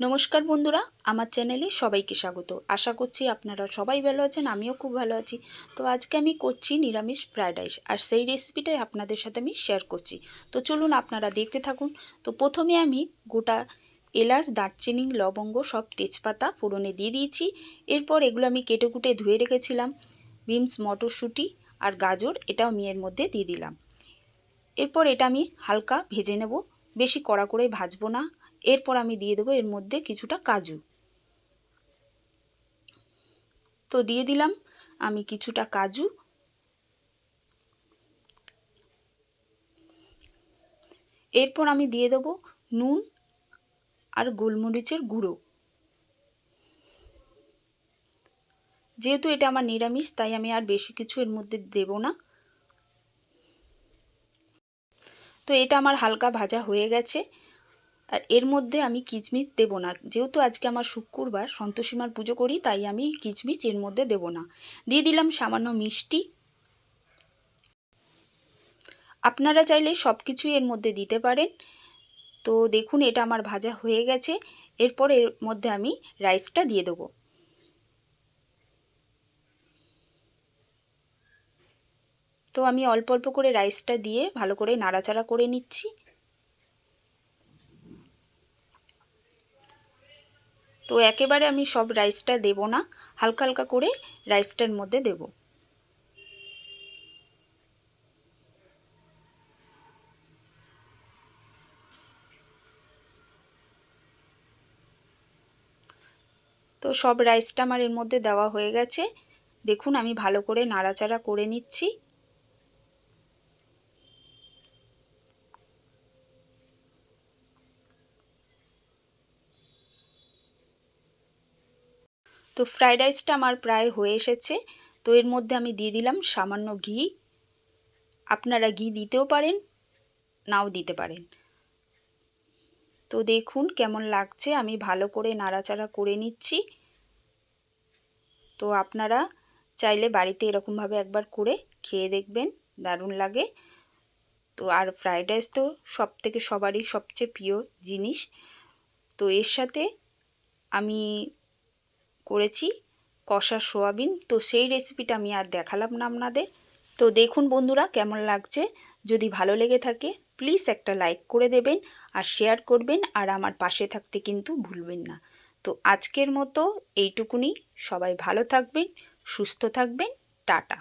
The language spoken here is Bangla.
নমস্কার বন্ধুরা, আমার চ্যানেলে সবাইকে স্বাগত। আশা করছি আপনারা সবাই ভালো আছেন, আমিও খুব ভালো আছি। তো আজকে আমি করছি নিরামিষ ফ্রায়েড রাইস আর সেই রেসিপিটাই আপনাদের সাথে আমি শেয়ার করছি। তো চলুন আপনারা দেখতে থাকুন। তো প্রথমে আমি গোটা এলাচ, দারচিনি, লবঙ্গ সব তেজপাতা ফোড়নে দিয়ে দিয়েছি। এরপর এগুলো আমি কেটে কুটে ধুয়ে রেখেছিলাম। বিনস, মটরশুঁটি আর গাজর, এটাও আমি এর মধ্যে দিয়ে দিলাম। এরপর এটা আমি হালকা ভেজে নেব। বেশি কড়া করে ভাজবো না। এরপর আমি দিয়ে দেবো এর মধ্যে কিছুটা কাজু। তো দিয়ে দিলাম আমি কিছুটা কাজু। এরপর আমি দিয়ে দেবো নুন আর গোলমরিচের গুঁড়ো। যেহেতু এটা আমার নিরামিষ, তাই আমি আর বেশি কিছু এর মধ্যে দেব না। তো এটা আমার হালকা ভাজা হয়ে গেছে। আর এর মধ্যে আমি কিচমিচ দেব না। যেহেতু আজকে আমার শুক্রবার, সন্তোষীমার পুজো করি, তাই আমি কিচমিচ এর মধ্যে দেব না। দিয়ে দিলাম সামান্য মিষ্টি। আপনারা চাইলে সব কিছুই এর মধ্যে দিতে পারেন। তো দেখুন, এটা আমার ভাজা হয়ে গেছে। এরপর এর মধ্যে আমি রাইসটা দিয়ে দেবো। তো আমি অল্প অল্প করে রাইসটা দিয়ে ভালো করে নাড়াচাড়া করে নিচ্ছি। তো একেবারে আমি সব রাইসটা দেব না। হালকা হালকা করে রাইসটার মধ্যে দেব। তো সব রাইসটা আমার এর মধ্যে দেওয়া হয়ে গেছে। দেখুন আমি ভালো করে নাড়াচাড়া করে নিচ্ছি। তো ফ্রাইড রাইসটা আমার প্রায় হয়ে এসেছে। তো এর মধ্যে আমি দিয়ে দিলাম সামান্য ঘি। আপনারা ঘি দিতেও পারেন, নাও দিতে পারেন। তো দেখুন কেমন লাগছে, আমি ভালো করে নাড়াচাড়া করে নিচ্ছি। তো আপনারা চাইলে বাড়িতে এরকমভাবে একবার করে খেয়ে দেখবেন, দারুণ লাগে। তো আর ফ্রাইড রাইস তো সব থেকে সবারই সবচেয়ে প্রিয় জিনিস। তো এর সাথে আমি করেছি, কষা সোয়াবিন। তো সেই রেসিপিটা আমি আর দেখালাম না আপনাদের। তো দেখুন বন্ধুরা কেমন লাগছে। যদি ভালো লেগে থাকে প্লিজ একটা লাইক করে দেবেন আর শেয়ার করবেন আর আমার পাশে থাকতে কিন্তু ভুলবেন না। তো আজকের মতো এইটুকুনি। সবাই ভালো থাকবেন, সুস্থ থাকবেন। টাটা।